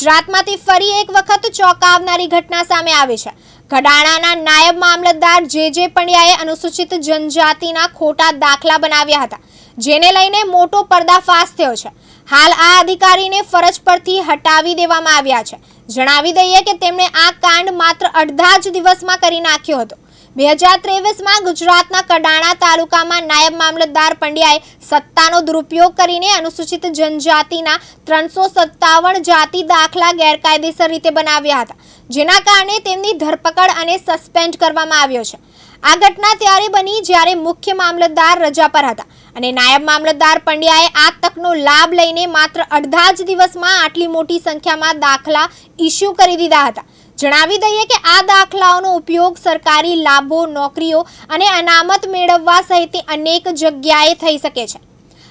ગુજરાતમાંથી ફરી એક વખત ચોંકાવનારી ઘટના સામે આવી છે. ઘડાણાના નાયબ મામલતદાર જે જે પંડ્યાએ અનુસૂચિત જનજાતિના ખોટા દાખલા બનાવ્યા હતા, જેને લઈને મોટો પર્દાફાશ થયો છે. હાલ આ અધિકારીને ફરજ પરથી હટાવી દેવામાં આવ્યા છે. જણાવી દઈએ કે તેમણે આ કાંડ માત્ર અડધા જ દિવસમાં કરી નાખ્યો હતો. બે હજાર ત્રેવીસમાં ગુજરાતના કડાણા તાલુકામાં નાયબ મામલતદાર પંડ્યાએ સત્તાનો દુરુપયોગ કરીને અનુસૂચિત જનજાતિના ત્રણસો સત્તાવન જાતિ દાખલા ગેરકાયદેસર રીતે બનાવ્યા હતા, જેના કારણે તેમની ધરપકડ અને સસ્પેન્ડ કરવામાં આવ્યો છે. આ ઘટના ત્યારે બની જ્યારે મુખ્ય મામલતદાર રજા પર હતા અને નાયબ મામલતદાર પંડ્યાએ આ તકનો લાભ લઈને માત્ર અડધા જ દિવસમાં આટલી મોટી સંખ્યામાં દાખલા ઇસ્યુ કરી દીધા હતા. જણાવી દઈએ કે આ દાખલાઓનો ઉપયોગ સરકારી લાભો નોકરીઓ અને અનામત મેળવવા સહિત અનેક જગ્યાએ થઈ શકે છે.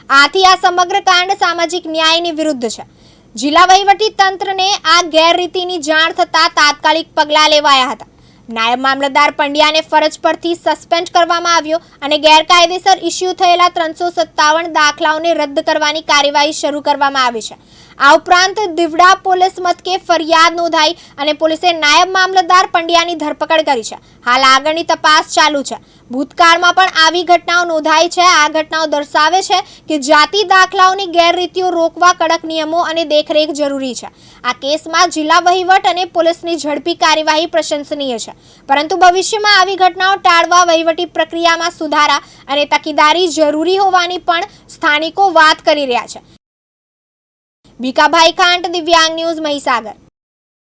આથી આ સમગ્ર કાંડ સામાજિક ન્યાયની વિરુદ્ધ છે. જિલ્લા વહીવટી તંત્રને આ ગેરરીતિની જાણ થતાં તાત્કાલિક પગલાં લેવાયા હતા. નાયબ મામલતદાર પંડ્યાને ફરજ પરથી સસ્પેન્ડ કરવામાં આવ્યો અને ગેરકાયદેસર ઇસ્યુ થયેલા ત્રણસો સત્તાવન દાખલાઓને રદ કરવાની કાર્યવાહી શરૂ કરવામાં આવી છે. આ ઉપરાંત દીવડા પોલીસ મથકે ફરિયાદ નોંધાઈ અને પોલીસે નાયબ મામલતદાર પંડ્યાની ધરપકડ કરી છે. હાલ આગળની તપાસ ચાલુ છે. ભૂતકાળમાં પણ આવી ઘટનાઓ નોંધાઈ છે. આ ઘટનાઓ દર્શાવે છે કે જાતિ દાખલાઓની ગેરરીતિઓ રોકવા કડક નિયમો અને દેખરેખ જરૂરી છે. આ કેસમાં જિલ્લા વહીવટ અને પોલીસની ઝડપી કાર્યવાહી પ્રશંસનીય છે. પરંતુ ભવિષ્યમાં આવી ઘટનાઓ ટાળવા વહીવટી પ્રક્રિયામાં સુધારા અને તકેદારી જરૂરી હોવાની પણ સ્થાનિકો વાત કરી રહ્યા છે. ભીખાભાઈ ખાંટ દિવ્યાંગ ન્યૂઝ મહીસાગર.